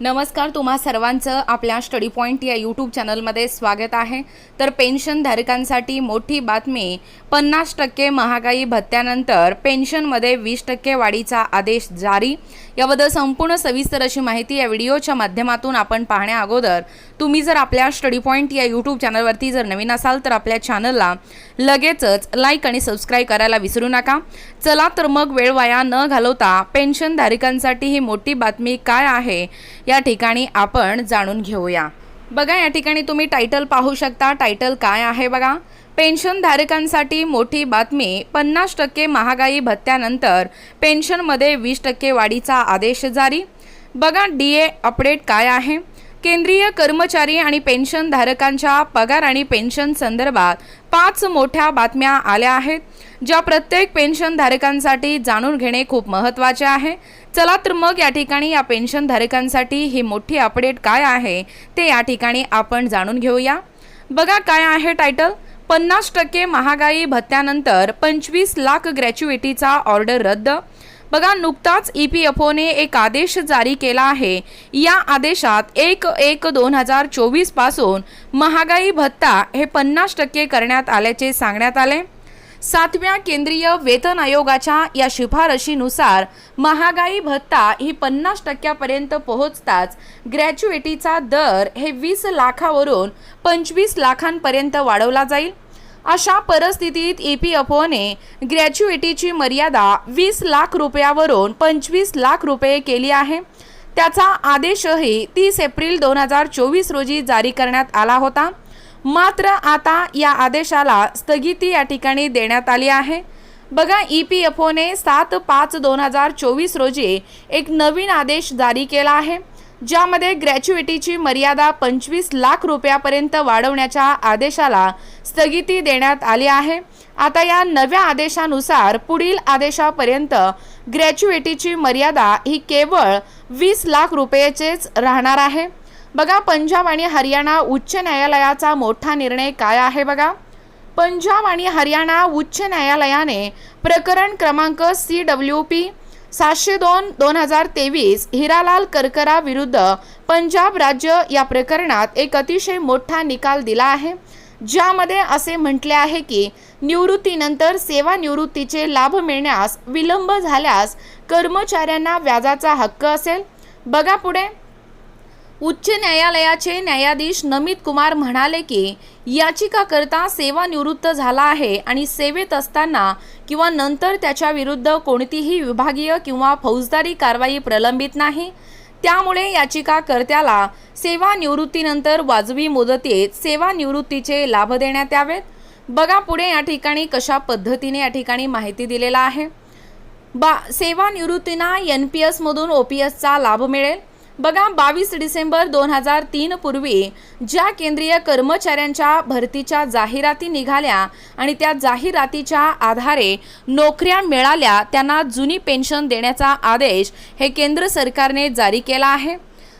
नमस्कार तुम्हा सर्वांचं आपल्या स्टडी पॉईंट या यूट्यूब चॅनलमध्ये स्वागत आहे. तर पेन्शनधारकांसाठी मोठी बातमी पन्नास टक्के महागाई भत्त्यानंतर पेन्शनमध्ये वीस टक्के वाढीचा आदेश जारी. याबद्दल संपूर्ण सविस्तर अशी माहिती या व्हिडिओच्या माध्यमातून आपण पाहण्या अगोदर. तुम्ही जर आपल्या स्टडी पॉईंट या यूट्यूब चॅनलवरती जर नवीन असाल तर आपल्या चॅनलला लगेचच लाईक आणि सबस्क्राईब करायला विसरू नका. चला तर मग वेळ वाया न घालवता पेन्शनधारकांसाठी ही मोठी बातमी काय आहे या ठिकाणी आपण जाणून घेऊया. बघा या ठिकाणी तुम्ही टायटल पाहू शकता. टायटल काय आहे बघा? पेन्शनधारकांसाठी मोठी बातमी. पन्नास टक्के महागाई भत्त्यानंतर पेन्शनमध्ये वीस टक्के वाढीचा आदेश जारी. बघा डी ए अपडेट काय आहे? केंद्रीय कर्मचारी आणि पेन्शनधारकांच्या पगार आणि पेन्शन संदर्भात पाच मोठ्या बातम्या आल्या आहेत ज्या प्रत्येक पेन्शनधारकांसाठी जाणून घेणे खूप महत्त्वाचे आहे. चला तर मग या ठिकाणी या पेन्शनधारकांसाठी ही मोठी अपडेट काय आहे ते या ठिकाणी आपण जाणून घेऊया. बघा काय आहे टायटल पन्नास टक्के महागाई भत्त्यानंतर पंचवीस लाख ग्रॅच्युइटीचा ऑर्डर रद्द. बघा नुकताच ई पी एफ ओने एक आदेश जारी केला आहे. या आदेशात एक एक दोन हजार चोवीसपासून महागाई भत्ता हे पन्नास टक्के करण्यात आल्याचे सांगण्यात आले. सातव्या केंद्रीय वेतन आयोगाच्या या शिफारशीनुसार महागाई भत्ता ही पन्नास टक्क्यापर्यंत पोहोचताच ग्रॅज्युएटीचा दर हे वीस लाखावरून पंचवीस लाखांपर्यंत वाढवला जाईल. अशा परिस्थितीत ई पी एफ ओने ग्रॅच्युएटीची मर्यादा वीस लाख रुपयावरून पंचवीस लाख रुपये केली आहे. त्याचा आदेशही तीस एप्रिल दोन हजार चोवीस रोजी जारी करण्यात आला होता. मात्र आता या आदेशाला स्थगिती या ठिकाणी देण्यात आली आहे. बघा ई पी एफ ओने सात पाच दोन हजार चोवीस रोजी एक नवीन आदेश जारी केला आहे. ज्यामध्ये ग्रॅच्युएटीची मर्यादा पंचवीस लाख रुपयापर्यंत वाढवण्याच्या आदेशाला स्थगिती देण्यात आली आहे. आता या नव्या आदेशानुसार पुढील आदेशापर्यंत ग्रॅच्युएटीची मर्यादा ही केवळ वीस लाख रुपयेचेच राहणार आहे. बघा पंजाब आणि हरियाणा उच्च न्यायालयाचा मोठा निर्णय काय आहे बघा? पंजाब आणि हरियाणा उच्च न्यायालयाने प्रकरण क्रमांक सी डब्ल्यू पी सातशे दोन दोन हजार तेवीस हिरालाल करकरा विरुद्ध पंजाब राज्य या प्रकरणात एक अतिशय मोठा निकाल दिला आहे. ज्यामध्ये असे म्हटले आहे की निवृत्तीनंतर सेवानिवृत्तीचे लाभ मिळण्यास विलंब झाल्यास कर्मचाऱ्यांना व्याजाचा हक्क असेल. बघा पुढे. उच्च न्यायालयाचे न्यायाधीश नमित कुमार म्हणाले की याचिकाकर्ता सेवानिवृत्त झाला आहे आणि सेवेत असताना किंवा नंतर त्याच्या विरुद्ध कोणतीही विभागीय किंवा फौजदारी कारवाई प्रलंबित नाही. त्यामुळे याचिकाकर्त्याला सेवानिवृत्तीनंतर वाजवी मुदतीत सेवानिवृत्तीचे लाभ देण्यात यावेत. बघा पुढे या ठिकाणी कशा पद्धतीने या ठिकाणी माहिती दिलेला आहे. बा सेवानिवृत्तींना एन पी एसमधून ओ पी एसचा लाभ मिळेल. बघा बावीस डिसेंबर दोन हजार तीन पूर्वी ज्या केंद्रीय कर्मचाऱ्यांच्या भरतीच्या जाहिराती निघाल्या आणि त्या जाहिरातीच्या आधारे नोकऱ्या मिळाल्या त्यांना जुनी पेन्शन देण्याचा आदेश हे केंद्र सरकारने जारी केला आहे.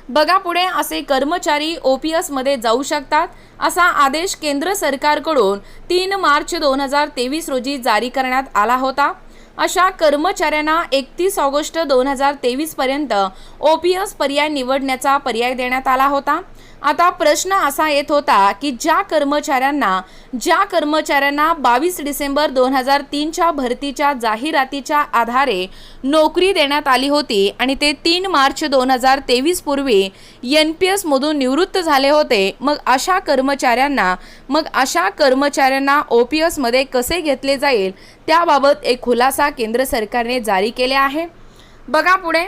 बघा पुढे असे कर्मचारी ओ पी एसमध्ये जाऊ शकतात असा आदेश केंद्र सरकारकडून तीन मार्च दोन हजार तेवीस रोजी जारी करण्यात आला होता. अशा कर्मचाऱ्यांना एकतीस ऑगस्ट दोन हजार तेवीसपर्यंत ओ पी एस पर्याय निवडण्याचा पर्याय देण्यात आला होता. आता प्रश्न असा येत होता की ज्या कर्मचाऱ्यांना ज्या कर्मचाऱ्यांना बावीस डिसेंबर दोन हजार तीनच्या भरतीच्या जाहिरातीच्या आधारे नोकरी देण्यात आली होती आणि ते तीन मार्च दोन हजार तेवीस पूर्वी एन पी एसमधून निवृत्त झाले होते मग अशा कर्मचाऱ्यांना मग अशा कर्मचाऱ्यांना ओ पी एसमध्ये कसे घेतले जाईल त्याबाबत एक खुलासा केंद्र सरकारने जारी केले आहे. बघा पुढे.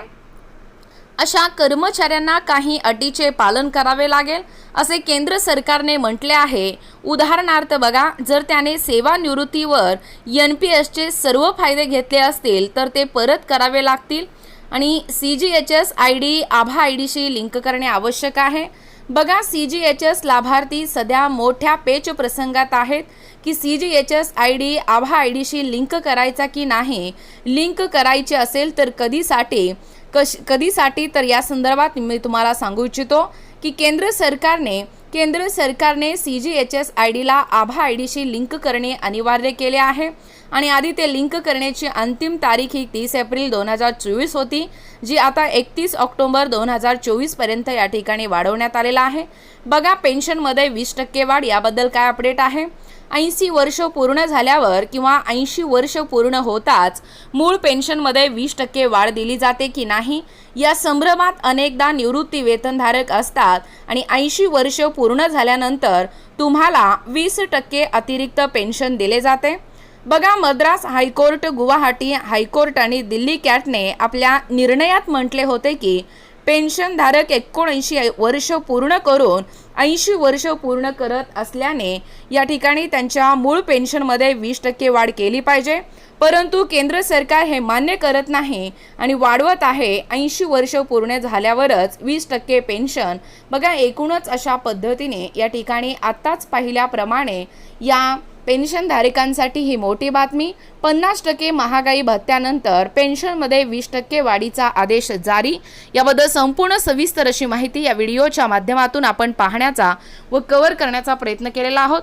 अशा कर्मचाऱ्यांना काही अटीचे पालन करावे लागेल असे केंद्र सरकारने म्हटले आहे. उदाहरणार्थ बघा जर त्याने सेवानिवृत्तीवर एन पी एसचे सर्व फायदे घेतले असतील तर ते परत करावे लागतील. आणि C G H S I D Abha I डीशी लिंक करणे आवश्यक आहे. बघा सी जी एच एस लाभार्थी सध्या मोठ्या पेच प्रसंगात आहेत. की C G H S I D Abha I डीशी लिंक करायचा की नाही लिंक करायचे असेल तर कधीसाठी कश कधीसाठी? तर या संदर्भात मी तुम्हाला सांगू इच्छितो की केंद्र सरकारने केंद्र सरकारने C G H S I Dila Abha I डीशी लिंक करणे अनिवार्य केले आहे. आणि आधी ते लिंक करण्याची अंतिम तारीख ही तीस एप्रिल दोन हजार चोवीस होती जी आता एकतीस ऑक्टोबर दोन हजार चोवीसपर्यंत या ठिकाणी वाढवण्यात आलेला आहे. बघा पेन्शनमध्ये वीस टक्के वाढ याबद्दल काय अपडेट आहे? ऐंशी वर्ष पूर्ण झाल्यावर किंवा ऐंशी वर्ष पूर्ण होताच मूळ पेन्शनमध्ये वीस टक्के वाढ दिली जाते की नाही? या संभ्रमात अनेकदा निवृत्ती वेतनधारक असतात आणि ऐंशी वर्ष पूर्ण झाल्यानंतर तुम्हाला वीस टक्के अतिरिक्त पेन्शन दिले जाते. बघा मद्रास हायकोर्ट गुवाहाटी हायकोर्ट आणि दिल्ली कॅटने आपल्या निर्णयात म्हटले होते की पेन्शनधारक एकोणऐंशी वर्ष पूर्ण करून ऐंशी वर्ष पूर्ण करत असल्याने या ठिकाणी त्यांच्या मूळ पेन्शनमध्ये वीस टक्के वाढ केली पाहिजे. परंतु केंद्र सरकार हे मान्य करत नाही आणि वाढवत आहे ऐंशी वर्ष पूर्ण झाल्यावरच वीस टक्के पेन्शन. बघा एकूणच अशा पद्धतीने या ठिकाणी आत्ताच पाहिल्याप्रमाणे या पेन्शनधारकांसाठी ही मोठी बातमी. पन्नास टक्के महागाई भत्त्यानंतर पेन्शनमध्ये वीस टक्के वाढीचा आदेश जारी. याबद्दल संपूर्ण सविस्तर अशी माहिती या व्हिडिओच्या माध्यमातून आपण पाहण्याचा व कव्हर करण्याचा प्रयत्न केलेला आहोत.